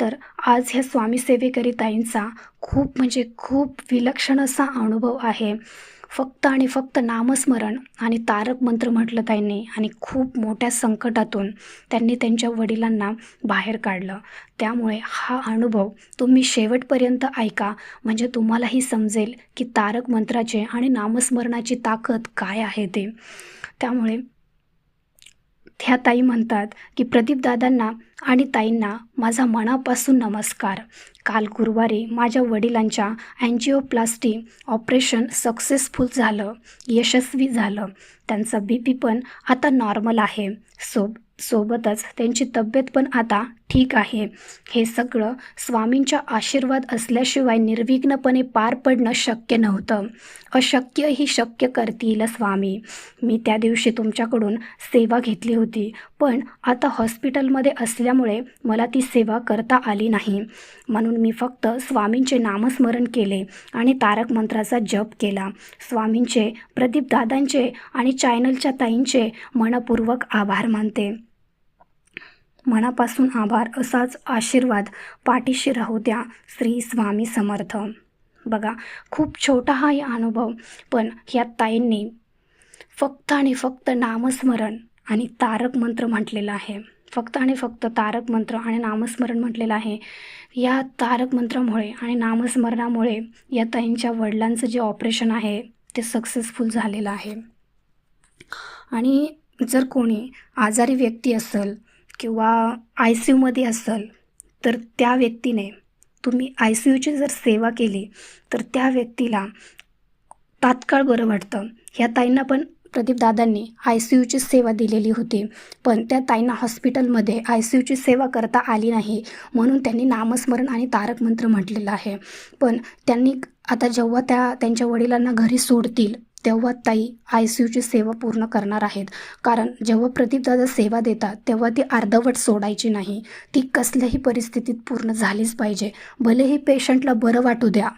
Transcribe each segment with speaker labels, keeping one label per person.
Speaker 1: तर आज ह्या स्वामी सेवेकरी ताईंचा खूप म्हणजे खूप विलक्षण असा अनुभव आहे. फक्त आणि फक्त नामस्मरण आणि तारक मंत्र म्हटलं त्यांनी आणि खूप मोठ्या संकटातून त्यांनी त्यांच्या वडिलांना बाहेर काढलं. त्यामुळे हा अनुभव तुम्ही शेवटपर्यंत ऐका. म्हणजे तुम्हालाही समजेल की तारक मंत्राचे आणि नामस्मरणाची ताकद काय आहे ते. त्यामुळे ह्या ताई म्हणतात की प्रदीप दादांना आणि ताईंना माझा मनापासून नमस्कार. काल गुरुवारी माझ्या वडिलांच्या अँजिओप्लास्टी ऑपरेशन सक्सेसफुल झालं यशस्वी झालं. त्यांचा बी पी पण आता नॉर्मल आहे. सोब सोबतच त्यांची तब्येत पण आता ठीक आहे. हे सगळं स्वामींच्या आशीर्वाद असल्याशिवाय निर्विघ्नपणे पार पडणं शक्य नव्हतं. अशक्य ही शक्य करतील स्वामी. मी त्या दिवशी तुमच्याकडून सेवा घेतली होती. पण आता हॉस्पिटलमध्ये असल्यामुळे मला ती सेवा करता आली नाही. म्हणून मी फक्त स्वामींचे नामस्मरण केले आणि तारक मंत्राचा जप केला. स्वामींचे प्रदीप दादांचे आणि चॅनलच्या ताईंचे मनपूर्वक आभार मानते. मनापासून आभार असाच आशीर्वाद पाठीशी राहू द्या श्री स्वामी समर्थ. बघा खूप छोटा हा या अनुभव पण ह्या ताईंनी फक्त आणि फक्त नामस्मरण आणि तारक मंत्र म्हटलेलं आहे. फक्त आणि फक्त तारक मंत्र आणि नामस्मरण म्हटलेलं आहे. या तारक मंत्रामुळे आणि नामस्मरणामुळे या ताईंच्या वडिलांचं जे ऑपरेशन आहे ते सक्सेसफुल झालेलं आहे. आणि जर कोणी आजारी व्यक्ती असेल किंवा आय सी यूमध्ये असेल तर त्या व्यक्तीने तुम्ही आय सी यूची जर सेवा केली तर त्या व्यक्तीला तात्काळ बरं वाटतं. ह्या ताईंना पण प्रदीप दादांनी आय सी यूची सेवा दिलेली होती पण त्या ताईंना हॉस्पिटलमध्ये आय सी यूची सेवा करता आली नाही म्हणून त्यांनी नामस्मरण आणि तारक मंत्र म्हटलेलं आहे. पण त्यांनी आता जेव्हा त्या त्यांच्या वडिलांना घरी सोडतील तेव्हा ताई आय सी यूची सेवा पूर्ण करणार आहेत. कारण जेव्हा प्रदीपदादा सेवा देतात तेव्हा ती अर्धवट सोडायची नाही. ती कसल्याही परिस्थितीत पूर्ण झालीच पाहिजे. भलेही पेशंटला बरं वाटू द्या.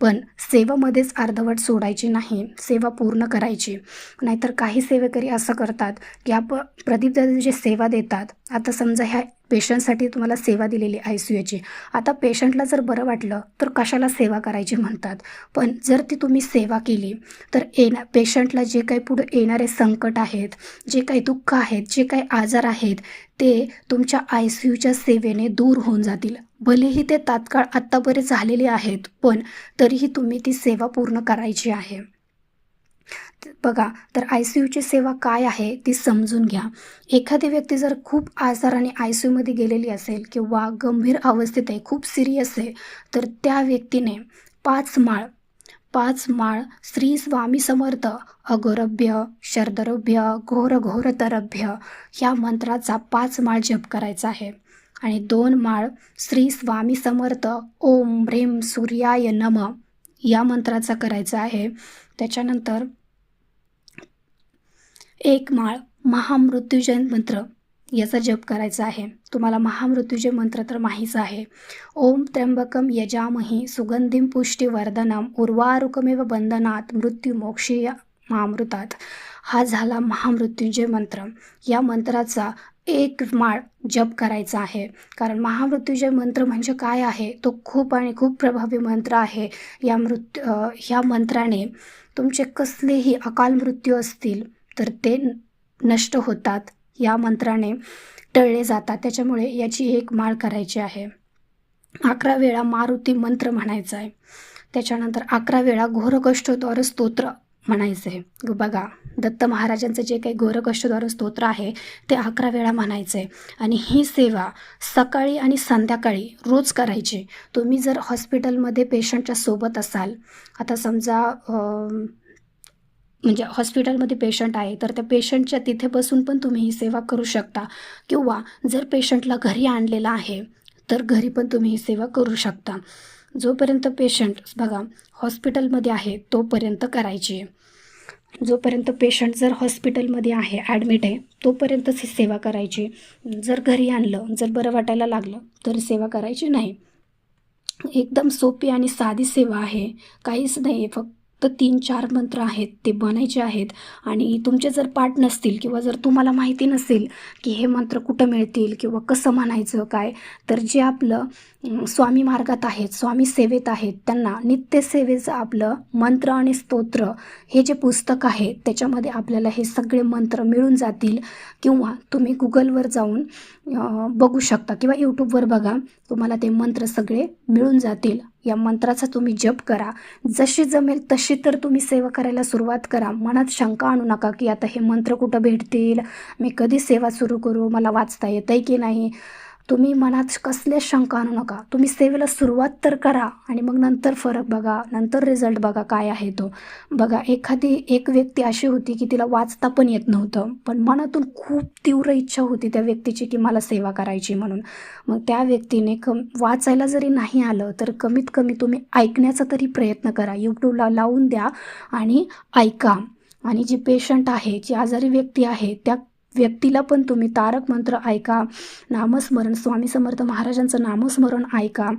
Speaker 1: पण सेवामध्येच अर्धवट सोडायची नाही सेवा पूर्ण करायची. नाहीतर काही सेवेकरी असं करतात की आप प्रदीपदादा जे सेवा देतात आता समजा ह्या पेशंटसाठी तुम्हाला सेवा दिलेली आय सी यूची. आता पेशंटला जर बरं वाटलं तर कशाला सेवा करायची म्हणतात? पण जर ती तुम्ही सेवा केली तर येणा पेशंटला जे काही पुढे येणारे संकट आहेत जे काही दुःख आहेत जे काही आजार आहेत ते तुमच्या आय सी यूच्या सेवेने दूर होऊन जातील. भलेही ते तात्काळ आत्ता बरे झालेले आहेत पण तरीही तुम्ही ती सेवा पूर्ण करायची आहे. बघा तर आय सी यूची सेवा काय आहे ती समजून घ्या. एखादी व्यक्ती जर खूप आजाराने आय सी यूमध्ये गेलेली असेल किंवा गंभीर अवस्थेत आहे खूप सिरियस आहे तर त्या व्यक्तीने पाच माळ पाच माळ श्री स्वामी समर्थ अगोरभ्य शरदरभ्य घोर घोरतरभ्य ह्या मंत्राचा पाच माळ जप करायचा आहे. आणि दोन माळ श्री स्वामी समर्थ ओम ह्रीम सूर्याय नम या मंत्राचा करायचा आहे. त्याच्यानंतर एक माळ महामृत्युजय मंत्र याचा जप करायचा आहे. तुम्हाला महामृत्युजय मंत्र तर माहीच आहे. ओम त्र्यंबकम यजामही सुगंधिम पुष्टीवर्धनम उर्वारुकमेव बंधनात मृत्यू मोक्षीय मामृतात. हा झाला महामृत्युंजय मंत्र. या मंत्राचा एक माळ जप करायचा आहे. कारण महामृत्युंजय मंत्र म्हणजे काय आहे? तो खूप आणि खूप प्रभावी मंत्र आहे. या मृत्यू ह्या मंत्राने तुमचे कसलेही अकाल मृत्यू असतील तर ते नष्ट होतात. या मंत्राने टळले जातात. त्याच्यामुळे याची एक माळ करायची आहे. अकरा वेळा मारुती मंत्र म्हणायचा आहे. त्याच्यानंतर अकरा वेळा घोरकष्टोद्वार स्तोत्र म्हणायचं आहे बघा दत्त महाराजांचं जे काही गोरकष्टद्वार स्तोत्र आहे ते अकरा वेळा म्हणायचं आहे आणि ही सेवा सकाळी आणि संध्याकाळी रोज करायची. तुम्ही जर हॉस्पिटलमध्ये पेशंटच्या सोबत असाल आता समजा म्हणजे हॉस्पिटलमध्ये पेशंट आहे तर त्या पेशंटच्या तिथे बसून पण तुम्ही ही सेवा करू शकता. किंवा जर पेशंटला घरी आणलेला आहे तर घरी पण तुम्ही ही सेवा करू शकता. जोपर्यंत पेशंट बघा हॉस्पिटलमध्ये आहे तोपर्यंत करायची. जोपर्यंत पेशंट जर हॉस्पिटलमध्ये आहे ॲडमिट आहे तोपर्यंतच ही सेवा करायची. जर घरी आणलं जर बरं वाटायला लागलं तर सेवा करायची नाही. एकदम सोपी आणि साधी सेवा आहे. काहीच नाही आहे फक्त तीन चार मंत्र आहेत ते बनायचे आहेत. आणि तुमचे जर पाठ नसतील किंवा जर तुम्हाला माहिती नसेल की हे मंत्र कुठं मिळतील किंवा कसं म्हणायचं काय तर जे आपलं स्वामी मार्गात आहेत स्वामी सेवेत आहेत त्यांना नित्यसेवेचं आपलं मंत्र आणि स्तोत्र हे जे पुस्तक आहे त्याच्यामध्ये आपल्याला हे सगळे मंत्र मिळून जातील. किंवा तुम्ही गुगलवर जाऊन बघू शकता किंवा यूट्यूबवर बघा तुम्हाला ते मंत्र सगळे मिळून जातील. या मंत्राचा तुम्ही जप करा. जशी जमेल तशी तर तुम्ही सेवा करायला सुरुवात करा. मनात शंका आणू नका की आता हे मंत्र कुठं भेटतील? मी कधी सेवा सुरू करू? मला वाचता येतं आहे की नाही? तुम्ही मनात कसले शंका आणू नका. तुम्ही सेवेला सुरुवात तर करा आणि मग नंतर फरक बघा नंतर रिझल्ट बघा काय आहे तो. बघा एखादी एक व्यक्ती अशी होती की तिला वाचता पण येत नव्हतं पण मनातून खूप तीव्र इच्छा होती त्या व्यक्तीची की मला सेवा करायची म्हणून. मग त्या व्यक्तीने कम वाचायला जरी नाही आलं तर कमीत कमी तुम्ही ऐकण्याचा तरी प्रयत्न करा. यूट्यूबला लावून द्या आणि ऐका. आणि जी पेशंट आहे जी आजारी व्यक्ती आहे त्या व्यक्तीला पण तुम्ही तारक मंत्र ऐका नामस्मरण स्वामी समर्थ महाराजांचं नामस्मरण ऐका.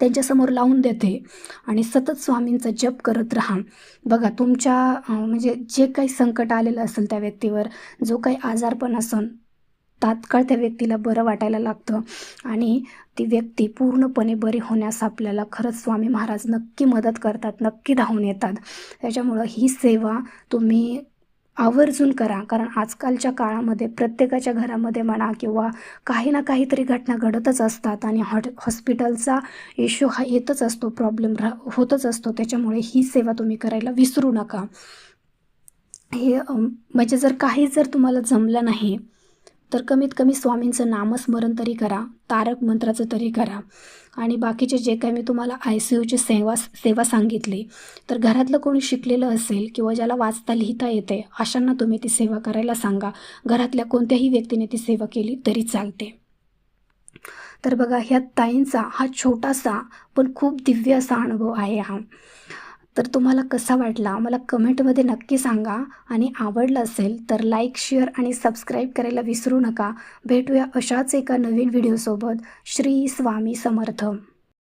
Speaker 1: त्यांच्यासमोर लावून देते आणि सतत स्वामींचा जप करत राहा. बघा तुमच्या म्हणजे जे काही संकट आलेलं असेल त्या व्यक्तीवर जो काही आजारपण असन तात्काळ त्या व्यक्तीला बरं वाटायला लागतं आणि ती व्यक्ती पूर्णपणे बरी होण्यास आपल्याला खरंच स्वामी महाराज नक्की मदत करतात नक्की धावून येतात. त्याच्यामुळं ही सेवा तुम्ही आवर्जून करा. कारण आजकालच्या काळामध्ये प्रत्येकाच्या घरामध्ये म्हणा किंवा काही ना काहीतरी घटना घडतच असतात आणि हॉट हॉस्पिटलचा इश्यू हा येतच असतो प्रॉब्लेम रा होतच असतो. त्याच्यामुळे ही सेवा तुम्ही करायला विसरू नका. हे म्हणजे जर काही जर तुम्हाला जमलं नाही तर कमीत कमी स्वामींचं नामस्मरण तरी करा तारक मंत्राचं तरी करा. आणि बाकीचे जे काही मी तुम्हाला आय सी यूची सेवा सेवा सांगितली तर घरातलं कोणी शिकलेलं असेल किंवा ज्याला वाचता लिहिता येते अशांना तुम्ही ती सेवा करायला सांगा. घरातल्या कोणत्याही व्यक्तीने ती सेवा केली तरी चालते. तर बघा ह्या ताईंचा हा छोटासा पण खूप दिव्य असा अनुभव आहे हा. तर तुम्हाला कसा वाटला? मला कमेंटमध्ये नक्की सांगा. आणि आवडलं असेल तर लाईक शेअर आणि सबस्क्राईब करायला विसरू नका. भेटूया अशाच एका नवीन व्हिडिओसोबत श्री स्वामी समर्थ.